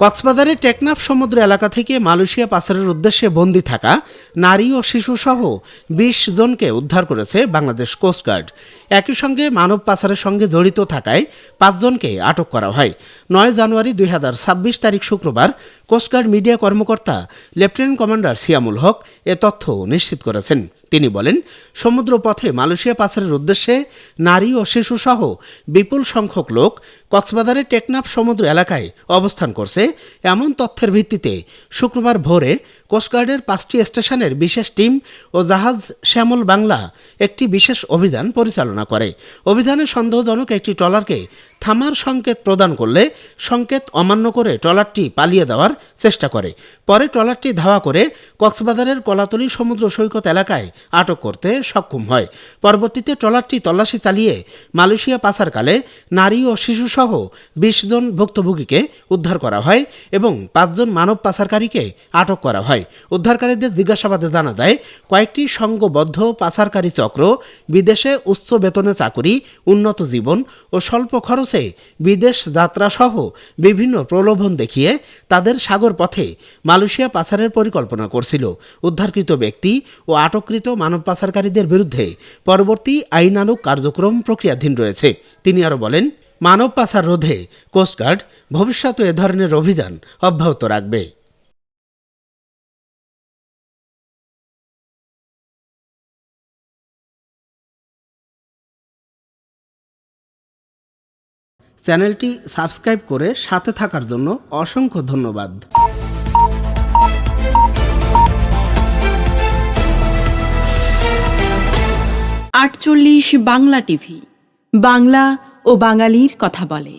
কক্সবাজারের টেকনাফ সমুদ্র এলাকা থেকে মালয়েশিয়া পাচারের উদ্দেশ্যে বন্দী থাকা নারী ও শিশুসহ বিশ জনকে উদ্ধার করেছে বাংলাদেশ কোস্টগার্ড একই সঙ্গে মানব পাচারের সঙ্গে জড়িত থাকায় পাঁচজনকে আটক করা হয়। নয় জানুয়ারি দুই হাজার ছাব্বিশ তারিখ শুক্রবার কোস্টগার্ড মিডিয়া কর্মকর্তা লেফটেন্যান্ট কমান্ডার সিয়ামুল হক এ তথ্য নিশ্চিত করেছেন। তিনি বলেন, সমুদ্রপথে মালয়েশিয়া পাচারের উদ্দেশ্যে নারী ও শিশুসহ বিপুল সংখ্যক লোক কক্সবাজারের টেকনাফ সমুদ্র এলাকায় অবস্থান করছে। এমন তথ্যের ভিত্তিতে শুক্রবার ভোরে কোস্টগার্ডের পাঁচটি স্টেশনের বিশেষ টিম ও জাহাজ শ্যামল বাংলা একটি বিশেষ অভিযান পরিচালনা করে। অভিযানে সন্দেহজনক একটি ট্রলারকে থামার সংকেত প্রদান করলে সংকেত অমান্য করে ট্রলারটি পালিয়ে দেওয়ার চেষ্টা করে। পরে ট্রলারটি ধাওয়া করে কক্সবাজারের কলাতলি সমুদ্র সৈকত এলাকায় আটক করতে সক্ষম হয়। পরবর্তীতে ট্রলারটি তল্লাশি চালিয়ে মালয়েশিয়া পাচারকালে নারী ও শিশুসহ বিশ জন ভুক্তভোগীকে উদ্ধার করা হয় এবং পাঁচজন মানব পাচারকারীকে আটক করা হয়। উদ্ধারকারীদের জিজ্ঞাসাবাদে জানা যায়, কয়েকটি সংঘবদ্ধ পাচারকারী চক্র বিদেশে উচ্চ বেতনে চাকুরি, উন্নত জীবন ও স্বল্প খরচে বিদেশ যাত্রা সহ বিভিন্ন প্রলোভন দেখিয়ে তাদের সাগর পথে মালয়েশিয়া পাচারের পরিকল্পনা করছিল। উদ্ধারকৃত ব্যক্তি ও আটককৃত মানব পাচারকারীদের বিরুদ্ধে পরবর্তী আইনানুগ কার্যক্রম প্রক্রিয়াধীন রয়েছে। তিনি আরও বলেন মানব পাচার রোধে কোস্টগার্ড ভবিষ্যতে এ ধরনের অভিযান অব্যাহত রাখবে। চ্যানেলটি সাবস্ক্রাইব করে সাথে থাকার জন্য অসংখ্য ধন্যবাদ। আটচল্লিশ বাংলা টিভি বাংলা ও বাঙালির কথা বলে।